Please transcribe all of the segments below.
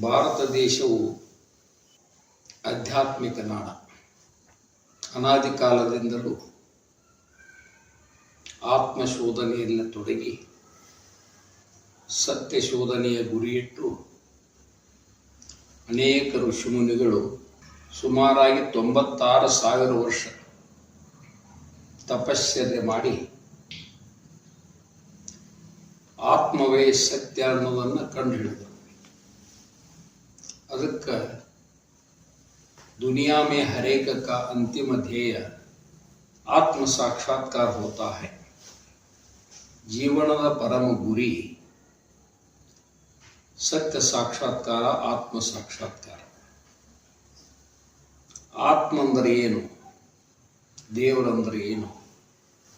ಭಾರತ ದೇಶವು ಆಧ್ಯಾತ್ಮಿಕ ನಾಡ. ಅನಾದಿ ಕಾಲದಿಂದಲೂ ಆತ್ಮಶೋಧನೆಯಲ್ಲಿ ತೊಡಗಿ ಸತ್ಯ ಶೋಧನೆಯ ಗುರಿಯಿಟ್ಟು ಅನೇಕ ಋಷಿಮುನಿಗಳು ಸುಮಾರಾಗಿ ತೊಂಬತ್ತಾರು ಸಾವಿರ ವರ್ಷ ತಪಶ್ಚರ್ಯ ಮಾಡಿ ಆತ್ಮವೇ ಸತ್ಯ ಅನ್ನೋದನ್ನು ಕಂಡುಹಿಡಿದರು. ಅದಕ್ಕೆ दुनिया में हर एक का अंतिम ध्येय ಆತ್ಮ ಸಾಕ್ಷಾತ್ಕಾರ ಹೋತಾ है ಜೀವನದ ಪರಮ ಗುರಿ ಸತ್ಯ ಸಾಕ್ಷಾತ್ಕಾರ ಆತ್ಮ ಸಾಕ್ಷಾತ್ಕಾರ ಆತ್ಮ ಅಂದರೆ ಏನು ದೇವರಂದ್ರೆ ಏನು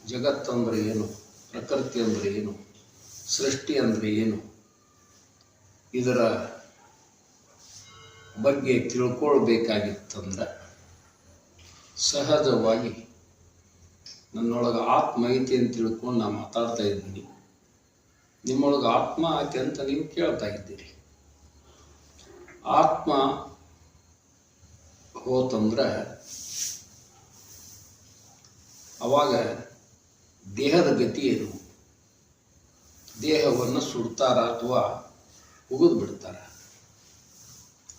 ಜಗತ್ತಂದ್ರೆ ಏನು ಪ್ರಕೃತಿ ಅಂದರೆ ಏನು ಸೃಷ್ಟಿ ಅಂದರೆ ಏನು ಇದರ ಬಗ್ಗೆ ತಿಳ್ಕೊಳ್ಬೇಕಾಗಿತ್ತಂದ್ರೆ ಸಹಜವಾಗಿ ನನ್ನೊಳಗೆ ಆತ್ಮ ಐತಿ ಅಂತ ತಿಳ್ಕೊಂಡು ನಾನು ಮಾತಾಡ್ತಾ ಇದ್ದೀನಿ. ನಿಮ್ಮೊಳಗೆ ಆತ್ಮ ಐತೆ ಅಂತ ನೀವು ಕೇಳ್ತಾ ಇದ್ದೀರಿ. ಆತ್ಮ ಹೋತಂದ್ರೆ ಅವಾಗ ದೇಹದ ಗತಿ ಏನು? ದೇಹವನ್ನು ಸುಡ್ತಾರ ಅಥವಾ ಉಗಿದು ಬಿಡ್ತಾರ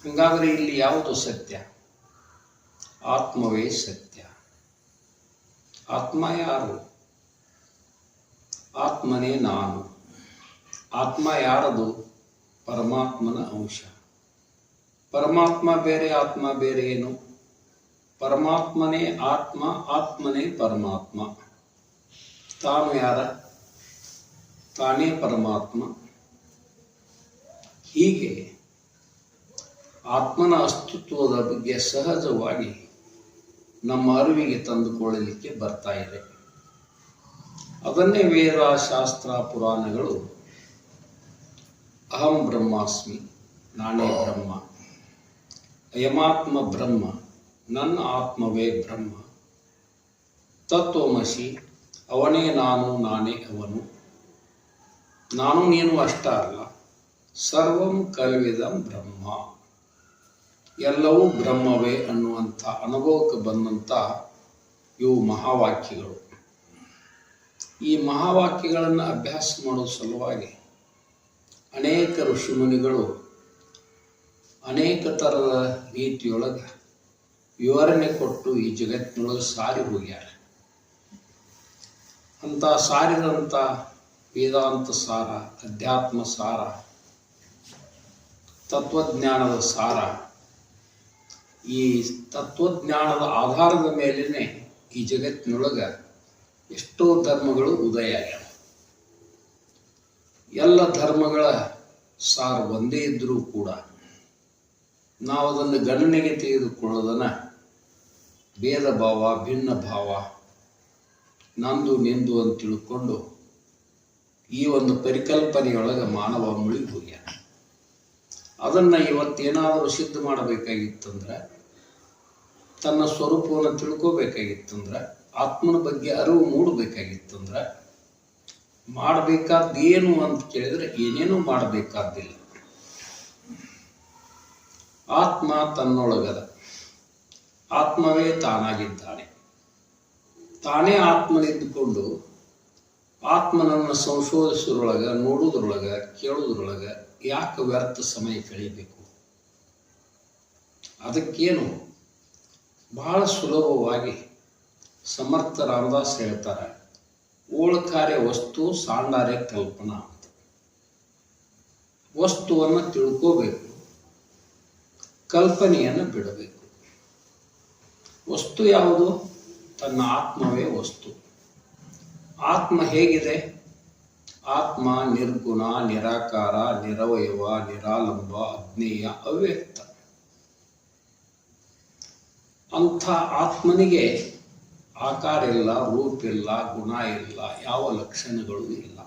ಹಂಗಾದ್ರೆ ಇಲ್ಲಿ ಯಾವುದು ಸತ್ಯ? ಆತ್ಮವೇ ಸತ್ಯ. ಆತ್ಮ ಯಾರು? ಆತ್ಮನೇ ನಾನು. ಆತ್ಮ ಯಾರದು? ಪರಮಾತ್ಮನ ಅಂಶ. ಪರಮಾತ್ಮ ಬೇರೆ, ಆತ್ಮ ಬೇರೆ ಏನು? ಪರಮಾತ್ಮನೇ ಆತ್ಮ, ಆತ್ಮನೇ ಪರಮಾತ್ಮ. ತಾನು ಯಾರ? ತಾನೇ ಪರಮಾತ್ಮ. ಹೀಗೆ ಆತ್ಮನ ಅಸ್ತಿತ್ವದ ಬಗ್ಗೆ ಸಹಜವಾಗಿ ನಮ್ಮ ಅರಿವಿಗೆ ತಂದುಕೊಳ್ಳಲಿಕ್ಕೆ ಬರ್ತಾ ಇದೆ. ಅದನ್ನೇ ವೇದ, ಶಾಸ್ತ್ರ, ಪುರಾಣಗಳು. ಅಹಂ ಬ್ರಹ್ಮಾಸ್ಮಿ, ನಾನೇ ಬ್ರಹ್ಮ. ಅಯಮಾತ್ಮ ಬ್ರಹ್ಮ, ನನ್ನ ಆತ್ಮವೇ ಬ್ರಹ್ಮ. ತತ್ವಮಸಿ, ಅವನೇ ನಾನು, ನಾನೇ ಅವನು. ನಾನು, ನೀನು ಅಷ್ಟ ಅಲ್ಲ. ಸರ್ವಂ ಕಲ್ವಿದಂ ಬ್ರಹ್ಮ. ಎಲ್ಲವೂ ಬ್ರಹ್ಮವೇ ಅನ್ನುವಂಥ ಅನುಭವಕ್ಕೆ ಬಂದಂಥ ಇವು ಮಹಾವಾಕ್ಯಗಳು. ಈ ಮಹಾವಾಕ್ಯಗಳನ್ನು ಅಭ್ಯಾಸ ಮಾಡೋ ಸಲುವಾಗಿ ಅನೇಕ ಋಷಿಮುನಿಗಳು ಅನೇಕ ಥರದ ರೀತಿಯೊಳಗೆ ವಿವರಣೆ ಕೊಟ್ಟು ಈ ಜಗತ್ತಿನೊಳಗೆ ಸಾರಿ ಹೋಗ್ಯಾರ. ಅಂತ ಸಾರಿದಂಥ ವೇದಾಂತ ಸಾರ, ಅಧ್ಯಾತ್ಮ ಸಾರ, ತತ್ವಜ್ಞಾನದ ಸಾರ ಈ ತತ್ವಜ್ಞಾನದ ಆಧಾರದ ಮೇಲೇ ಈ ಜಗತ್ತಿನೊಳಗೆ ಎಷ್ಟೋ ಧರ್ಮಗಳು ಉದಯ ಆಗ್ಯಾವ. ಎಲ್ಲ ಧರ್ಮಗಳ ಸಾರ್ ಒಂದೇ ಇದ್ದರೂ ಕೂಡ ನಾವು ಅದನ್ನು ಗಣನೆಗೆ ತೆಗೆದುಕೊಳ್ಳೋದನ್ನು ಭೇದ ಭಾವ, ಭಿನ್ನ ಭಾವ, ನಂದು, ನಿಂದು ಅಂತ ತಿಳ್ಕೊಂಡು ಈ ಒಂದು ಪರಿಕಲ್ಪನೆಯೊಳಗೆ ಮಾನವ ಮುಳುಗಿ ಹೋಗ್ಯಾನ. ಅದನ್ನು ಇವತ್ತೇನಾದರೂ ಸಿದ್ಧ ಮಾಡಬೇಕಾಗಿತ್ತಂದ್ರೆ ತನ್ನ ಸ್ವರೂಪವನ್ನು ತಿಳ್ಕೋಬೇಕಾಗಿತ್ತಂದ್ರೆ ಆತ್ಮನ ಬಗ್ಗೆ ಅರಿವು ಮೂಡಬೇಕಾಗಿತ್ತಂದ್ರೆ ಮಾಡಬೇಕಾದ್ದೇನು ಅಂತ ಕೇಳಿದ್ರೆ ಏನೇನೂ ಮಾಡಬೇಕಾದ್ದಿಲ್ಲ. ಆತ್ಮ ತನ್ನೊಳಗದ. ಆತ್ಮವೇ ತಾನಾಗಿದ್ದಾನೆ. ತಾನೇ ಆತ್ಮನಿದ್ದುಕೊಂಡು ಆತ್ಮನನ್ನು ಸಂಶೋಧಿಸೋದ್ರೊಳಗ, ನೋಡೋದ್ರೊಳಗೆ, ಕೇಳೋದ್ರೊಳಗೆ ಯಾಕೆ ವ್ಯರ್ಥ ಸಮಯ ಕಳೀಬೇಕು ಅದಕ್ಕೇನು ಬಹಳ ಸುಲಭವಾಗಿ ಸಮರ್ಥ ರಾಮದಾಸ್ ಹೇಳ್ತಾರೆ ಓಳ್ಕಾರ್ಯ ವಸ್ತು ಸಾಂಡಾರ್ಯ ಕಲ್ಪನಾ ಅಂತ. ವಸ್ತುವನ್ನು ತಿಳ್ಕೋಬೇಕು, ಕಲ್ಪನೆಯನ್ನು ಬಿಡಬೇಕು. ವಸ್ತು ಯಾವುದು? ತನ್ನ ಆತ್ಮವೇ ವಸ್ತು. ಆತ್ಮ ಹೇಗಿದೆ? ಆತ್ಮ ನಿರ್ಗುಣ, ನಿರಾಕಾರ, ನಿರವಯವ, ನಿರಾಲಂಬ, ಅಜ್ಞೇಯ, ಅವ್ಯಕ್ತ. ಅಂಥ ಆತ್ಮನಿಗೆ ಆಕಾರ ಇಲ್ಲ, ರೂಪ ಇಲ್ಲ, ಗುಣ ಇಲ್ಲ, ಯಾವ ಲಕ್ಷಣಗಳು ಇಲ್ಲ.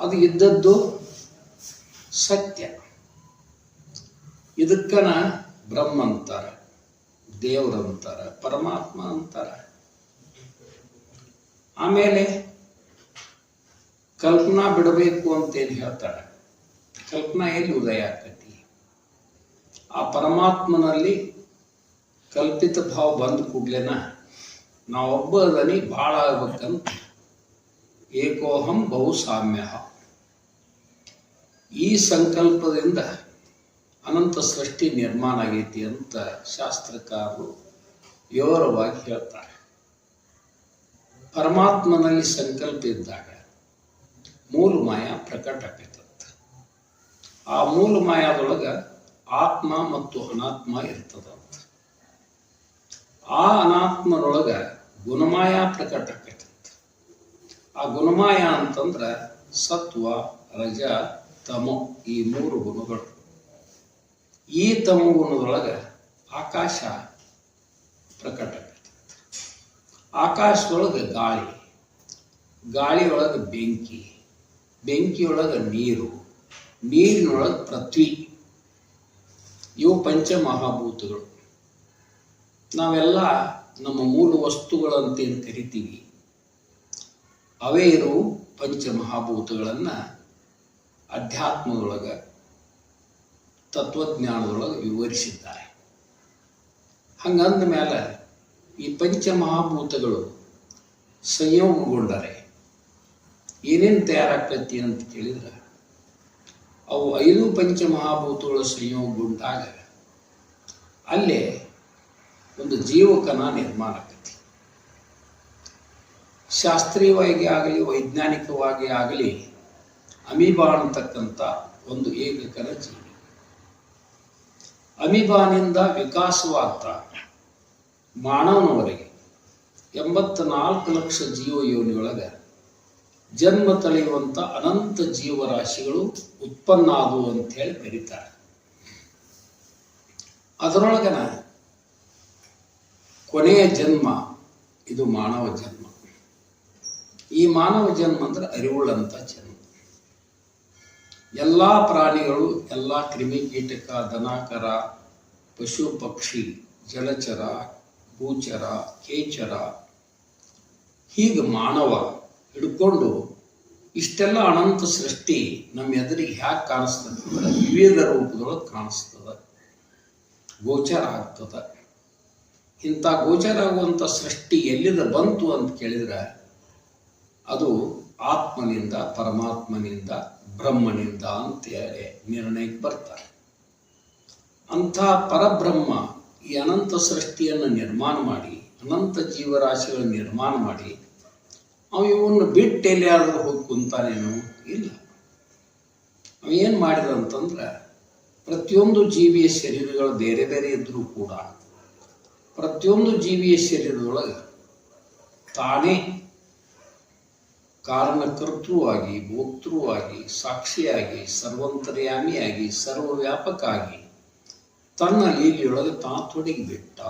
ಅದು ಇದ್ದದ್ದು ಸತ್ಯ. ಇದಕ್ಕನ ಬ್ರಹ್ಮ ಅಂತಾರೆ ದೇವರಂತಾರೆ ಪರಮಾತ್ಮ ಅಂತಾರೆ. ಆಮೇಲೆ ಕಲ್ಪನಾ ಬಿಡಬೇಕು ಅಂತೇನು ಹೇಳ್ತಾರೆ ಕಲ್ಪನಾ ಎಲ್ಲಿ ಉದಯ ಆ ಪರಮಾತ್ಮನಲ್ಲಿ ಕಲ್ಪಿತ ಭಾವ ಬಂದ ಕೂಡ್ಲೇನ ನಾವೊಬ್ಬ ದನಿ ಭಾಳ ಆಗ್ಬೇಕಂತ ಏಕೋಹಂ ಬಹು ಸಾಮ್ಯ ಈ ಸಂಕಲ್ಪದಿಂದ ಅನಂತ ಸೃಷ್ಟಿ ನಿರ್ಮಾಣ ಆಗೈತಿ ಅಂತ ಶಾಸ್ತ್ರಕಾರರು ವಿವರವಾಗಿ ಹೇಳ್ತಾರೆ. ಪರಮಾತ್ಮನಲ್ಲಿ ಸಂಕಲ್ಪ ಇದ್ದಾಗ ಮೂಲ ಮಾಯ ಪ್ರಕಟ ಆಕೈತಂತ ಆ ಮೂಲ ಮಾಯಾದೊಳಗ ಆತ್ಮ ಮತ್ತು ಅನಾತ್ಮ ಇರ್ತದಂತ. ಆ ಅನಾತ್ಮರೊಳಗ ಗುಣಮಾಯ ಪ್ರಕಟ ಆಕೈತಂತ ಆ ಗುಣಮಾಯ ಅಂತಂದ್ರ ಸತ್ವ, ರಜ, ತಮೋ ಈ ಮೂರು ಗುಣಗಳು. ಈ ತಮೋ ಗುಣದೊಳಗ ಆಕಾಶ ಪ್ರಕಟ ಆಕೈತಿ ಆಕಾಶದೊಳಗೆ ಗಾಳಿ, ಗಾಳಿಯೊಳಗೆ ಬೆಂಕಿ, ಬೆಂಕಿಯೊಳಗೆ ನೀರು, ನೀರಿನೊಳಗೆ ಪೃಥ್ವಿ. ಇವು ಪಂಚಮಹಾಭೂತಗಳು. ನಾವೆಲ್ಲ ನಮ್ಮ ಮೂಲ ವಸ್ತುಗಳಂತೆ ಕರಿತೀವಿ. ಅವೇ ಇರು ಪಂಚಮಹಾಭೂತಗಳನ್ನು ಅಧ್ಯಾತ್ಮದೊಳಗೆ, ತತ್ವಜ್ಞಾನದೊಳಗೆ ವಿವರಿಸಿದ್ದಾರೆ. ಹಂಗಂದ ಮೇಲೆ ಈ ಪಂಚಮಹಾಭೂತಗಳು ಸಂಯೋಗಗೊಂಡರೆ ಏನೇನು ತಯಾರಾಗ್ತೈತಿ ಅಂತ ಕೇಳಿದ್ರೆ, ಅವು ಐದು ಪಂಚಮಹಾಭೂತಗಳು ಸಂಯೋಗಗೊಂಡಾಗ ಅಲ್ಲೇ ಒಂದು ಜೀವಕನ ನಿರ್ಮಾಣ ಆಕೈತಿ ಶಾಸ್ತ್ರೀಯವಾಗಿ ಆಗಲಿ, ವೈಜ್ಞಾನಿಕವಾಗಿ ಆಗಲಿ, ಅಮೀಬಾ ಅಂತಕ್ಕಂಥ ಒಂದು ಏಕಕನ ಜೀವಿ. ಅಮೀಬಾನಿಂದ ವಿಕಾಸವಾಗ್ತಾ ಮಾನವನವರೆಗೆ ಎಂಬತ್ತ ನಾಲ್ಕು ಲಕ್ಷ ಜೀವ ಯೋನಿಯೊಳಗೆ ಜನ್ಮ ತಳೆಯುವಂಥ ಅನಂತ ಜೀವರಾಶಿಗಳು ಉತ್ಪನ್ನ ಆದವು ಅಂತ ಹೇಳಿ ಕರೀತಾರೆ. ಅದರೊಳಗನ ಕೊನೆಯ ಜನ್ಮ, ಇದು ಮಾನವ ಜನ್ಮ. ಈ ಮಾನವ ಜನ್ಮ ಅಂದ್ರೆ ಅರಿವುಳ್ಳಂಥ ಜನ್ಮ. ಎಲ್ಲ ಪ್ರಾಣಿಗಳು, ಎಲ್ಲ ಕ್ರಿಮಿಕೀಟಕ ದನಕರ, ಪಶು, ಪಕ್ಷಿ, ಜಲಚರ, ಭೂಚರ, ಕೇಚರ, ಹೀಗೆ ಮಾನವ ಹಿಡ್ಕೊಂಡು ಇಷ್ಟೆಲ್ಲ ಅನಂತ ಸೃಷ್ಟಿ ನಮ್ಮ ಎದುರಿಗೆ ಹ್ಯಾಕೆ ಕಾಣಿಸ್ತದೆ. ವಿವಿಧ ರೂಪದೊಳಗೆ ಕಾಣಿಸ್ತದೆ. ಗೋಚರ ಆಗ್ತದ. ಇಂಥ ಗೋಚರ ಆಗುವಂಥ ಸೃಷ್ಟಿ ಎಲ್ಲಿಂದ ಬಂತು ಅಂತ ಕೇಳಿದ್ರೆ, ಅದು ಆತ್ಮನಿಂದ, ಪರಮಾತ್ಮನಿಂದ, ಬ್ರಹ್ಮನಿಂದ ಅಂತ ಹೇಳಿ ನಿರ್ಣಯಕ್ಕೆ ಬರ್ತಾರೆ. ಅಂಥ ಪರಬ್ರಹ್ಮ ಈ ಅನಂತ ಸೃಷ್ಟಿಯನ್ನು ನಿರ್ಮಾಣ ಮಾಡಿ, ಅನಂತ ಜೀವರಾಶಿಗಳನ್ನು ನಿರ್ಮಾಣ ಮಾಡಿ, ಅವ ಇವನ್ನ ಬಿಟ್ಟು ಎಲ್ಲಿಯಾದರೂ ಹೋಗಿ ಕುಂತಾನೇನು? ಇಲ್ಲ. ಅವ ಏನು ಮಾಡಿದ ಅಂತಂದ್ರೆ, ಪ್ರತಿಯೊಂದು ಜೀವಿಯ ಶರೀರಗಳು ಬೇರೆ ಬೇರೆ ಇದ್ದರೂ ಕೂಡ ಪ್ರತಿಯೊಂದು ಜೀವಿಯ ಶರೀರದೊಳಗೆ ತಾನೇ ಕಾರಣಕರ್ತೃವಾಗಿ ಭೋಕ್ತೃವಾಗಿ ಸಾಕ್ಷಿಯಾಗಿ ಸರ್ವಂತರ್ಯಾಮಿಯಾಗಿ ಸರ್ವವ್ಯಾಪಕ ಆಗಿ ತನ್ನ ಲೀಲೆಯೊಳಗೆ ತಾ ತೊಡಗಿಬಿಟ್ಟ.